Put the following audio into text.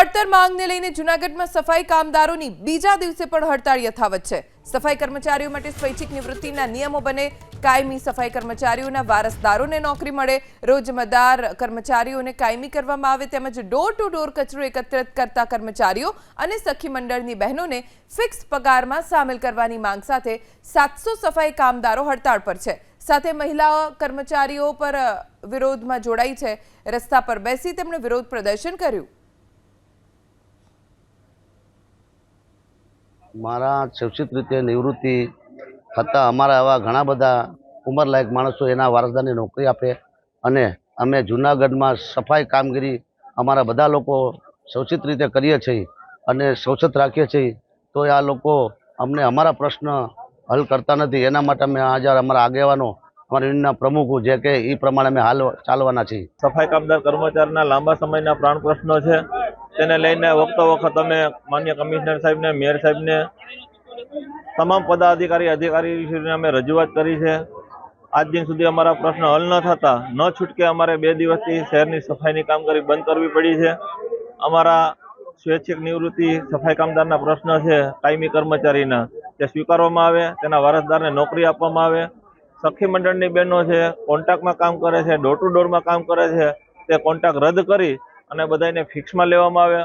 પડતર માંગને લઈને જૂનાગઢમાં સફાઈ કામદારોની બીજા દિવસે પણ હડતાળ યથાવત છે. સફાઈ કર્મચારીઓ માટે સ્વૈચ્છિક નિવૃત્તિના નિયમો બને. કાયમી સફાઈ કર્મચારીઓના વારસદારોને નોકરી મળે. રોજમદાર કર્મચારીઓને કાયમી કરવામાં આવે તેમજ ડોર ટુ ડોર કચરો એકત્રિત કરતા કર્મચારીઓ અને સખી મંડળની બહેનોને ફિક્સ પગારમાં સામેલ કરવાની માંગ સાથે સાતસો સફાઈ કામદારો હડતાળ પર છે. સાથે મહિલા કર્મચારીઓ પર વિરોધમાં જોડાઈ છે. રસ્તા પર બેસી તેમણે વિરોધ પ્રદર્શન કર્યું. મારા શિક્ષિત રીતે નિવૃત્તિ થતાં અમારા એવા ઘણા બધા ઉંમરલાયક માણસો એના વારસદારની નોકરી આપે અને અમે જૂનાગઢમાં સફાઈ કામગીરી અમારા બધા લોકો શૌચિત રીતે કરીએ છીએ અને શૌચત રાખીએ છીએ, તો આ લોકો અમને અમારા પ્રશ્ન હલ કરતા નથી. એના માટે અમે આજે અમારા આગેવાનો, અમારા યુનિયનના પ્રમુખો જે કે એ પ્રમાણે અમે હાલ ચાલવાના છીએ. સફાઈ કામદાર કર્મચારીના લાંબા સમયના પ્રાણ પ્રશ્નો છે. તેને લઈને વખતો વખત અમે માન્ય કમિશનર સાહેબને, મેયર સાહેબને, તમામ પદાધિકારી, અધિકારીશ્રીને અમે રજૂઆત કરી છે. આજ દિન સુધી અમારા પ્રશ્ન હલ ન થતા, ન છૂટકે અમારે બે દિવસથી શહેરની સફાઈની કામગીરી બંધ કરવી પડી છે. અમારા સ્વૈચ્છિક નિવૃત્તિ સફાઈ કામદારના પ્રશ્ન છે, કાયમી કર્મચારીના. તે સ્વીકારવામાં આવે, તેના વારસદારને નોકરી આપવામાં આવે. સખી મંડળની બહેનો છે, કોન્ટ્રાક્ટમાં કામ કરે છે ડોર ટુ ડોરમાં કામ કરે છે. તે કોન્ટ્રાક્ટ રદ કરી અને બધાને ફિક્સમાં લેવામાં આવે